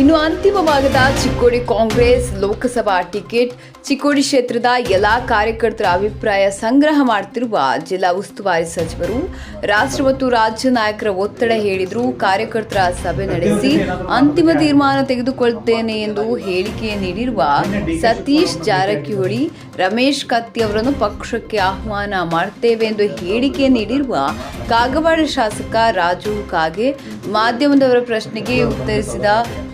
ಇನ್ನು ಅಂತಿಮವಾಗದ ಚಿಕ್ಕೋಡಿ ಕಾಂಗ್ರೆಸ್ ಲೋಕಸಭಾ ಟಿಕೆಟ್ ಚಿಕ್ಕೋಡಿ ಕ್ಷೇತ್ರದ ಎಲ್ಲಾ ಕಾರ್ಯಕರ್ತರ ಅಭಿಪ್ರಾಯ ಸಂಗ್ರಹ ಮಾಡುತ್ತಿರುವ ಜಿಲ್ಲಾ ಉಸ್ತುವಾರಿ ಸಚಿವರು, ರಾಷ್ಟ್ರ ಮತ್ತು ರಾಜ್ಯ ನಾಯಕರ ಒತ್ತಡ ಹೇಳಿದ್ರು, ಕಾರ್ಯಕರ್ತರ ಸಭೆ ನಡೆಸಿ ಅಂತಿಮ ತೀರ್ಮಾನ ತೆಗೆದುಕೊಳ್ಳುತ್ತೇನೆ ಎಂದು ಹೇಳಿಕೆ ನೀಡಿರುವ ಸತೀಶ್ ಜಾರಕಿಹೊಳಿ, ರಮೇಶ್ ಕತ್ತಿ ಅವರನ್ನು ಪಕ್ಷಕ್ಕೆ ಆಹ್ವಾನ ಮಾಡುತ್ತೇವೆ ಎಂದು ಹೇಳಿಕೆ ನೀಡಿರುವ ಕಾಗವಾಡ ಶಾಸಕ ರಾಜು ಕಾಗೆ ಮಾಧ್ಯಮದವರ ಪ್ರಶ್ನೆಗೆ ಉತ್ತರಿಸಿದ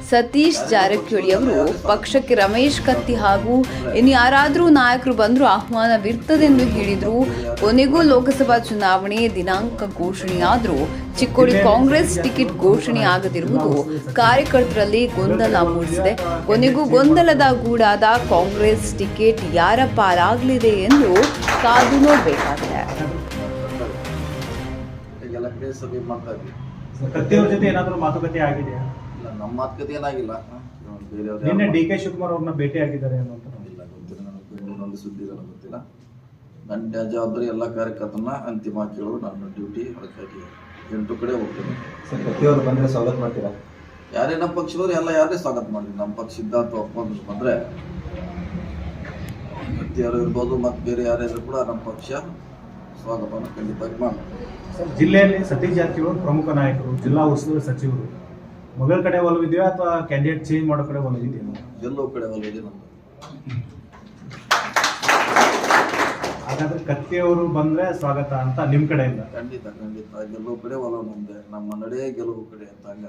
ಸತೀಶ್ ಜಾರಕಿಹೊಳಿ ಅವರು ಪಕ್ಷಕ್ಕೆ ರಮೇಶ್ ಕತ್ತಿ ಹಾಗೂ ಇನ್ನು ಯಾರಾದರೂ ನಾಯಕರು ಬಂದರೂ ಆಹ್ವಾನವಿರ್ತದೆ ಎಂದು ಹೇಳಿದರು. ಕೊನೆಗೂ ಲೋಕಸಭಾ ಚುನಾವಣೆ ದಿನಾಂಕ ಘೋಷಣೆಯಾದರೂ ಚಿಕ್ಕೋಡಿ ಕಾಂಗ್ರೆಸ್ ಟಿಕೆಟ್ ಘೋಷಣೆ ಆಗದಿರುವುದು ಕಾರ್ಯಕರ್ತರಲ್ಲಿ ಗೊಂದಲ ಮೂಡಿಸಿದೆ. ಕೊನೆಗೂ ಗೊಂದಲದ ಗೂಡಾದ ಕಾಂಗ್ರೆಸ್ ಟಿಕೆಟ್ ಯಾರ ಪಾರಾಗಲಿದೆ ಎಂದು ಕಾದು ನೋಡಬೇಕಾಗಿದೆ. ಕತ್ತಿಯವ್ರ ಜೊತೆ ಏನಾದರೂ ಮಾತುಕತೆ ಆಗಿದೆಯಾ? ನಮ್ಮ ಮಾತುಕತೆ ಏನಾಗಿಲ್ಲ? ಬೇರೆಯವ್ರು ನಿನ್ನೆ ಡಿ ಕೆ ಶಿವಕುಮಾರ್ ಅವ್ರನ್ನ ಭೇಟಿ ಆಗಿದ್ದಾರೆ ಅನ್ನೋಂಥ ಇಲ್ಲ ಗೊತ್ತಿಲ್ಲ ನನಗೆ. ಇನ್ನೊಂದು ಸುದ್ದಿ ಗೊತ್ತಿಲ್ಲ. ನನ್ನ ಜವಾಬ್ದಾರಿ ಎಲ್ಲ ಕಾರ್ಯಕರ್ತನ ಅಂತಿಮ ಕೇಳೋದು ನನ್ನ ಡ್ಯೂಟಿ ಅದಕ್ಕಾಗಿ ಎಂಟು ಕಡೆ ಹೋಗ್ತೇನೆ. ಸರ್ ಪ್ರತಿಯೊಬ್ಬರು ಬಂದ್ರೆ ಸ್ವಾಗತ ಮಾಡ್ತೀರಾ? ಯಾರೇ ನಮ್ಮ ಪಕ್ಷದವ್ರು ಎಲ್ಲ ಯಾರೇ ಸ್ವಾಗತ ಮಾಡಲಿ. ನಮ್ಮ ಪಕ್ಷ ಅಥವಾ ಒಪ್ಕೊಂಡು ಬಂದ್ರೆ ವ್ಯಕ್ತಿಯವರು ಇರ್ಬೋದು ಮತ್ತು ಬೇರೆ ಯಾರ್ಯಾರು ಕೂಡ ನಮ್ಮ ಪಕ್ಷ ಸ್ವಾಗತವನ್ನು ಖಂಡಿತವಾಗಿ ಮಾಡ್ತಾರೆ ಜಿಲ್ಲೆಯಲ್ಲಿ ಸತೀಶ್ ಜಾರಕಿಹೊಳಿ ಪ್ರಮುಖ ನಾಯಕರು ಜಿಲ್ಲಾ ಉಸ್ತುವಾರಿ ಸಚಿವರು ಮೊಬೈಲ್ ಕಡೆ ಒಲವಿದೆಯಾ ಅಥವಾ ಕ್ಯಾಂಡಿಡೇಟ್ ಚೇಂಜ್ ಮಾಡೋ ಕಡೆ ಒಲವಿದೆಯಾ? ಎಲ್ಲೋ ಕಡೆ ಒಲವಿದೆ ನಮ್ದು. ಹಾಗಾದ್ರೆ ಕತ್ತಿಯವರು ಬಂದ್ರೆ ಸ್ವಾಗತ ಅಂತ ನಿಮ್ ಕಡೆಯಿಂದ. ಖಂಡಿತ ಖಂಡಿತ. ಗೆಲುವು ಕಡೆ ಒಲವು ನಮ್ದೆ. ನಮ್ಮ ನಡೆ ಗೆಲುವು ಕಡೆ ಅಂತ ಹಂಗ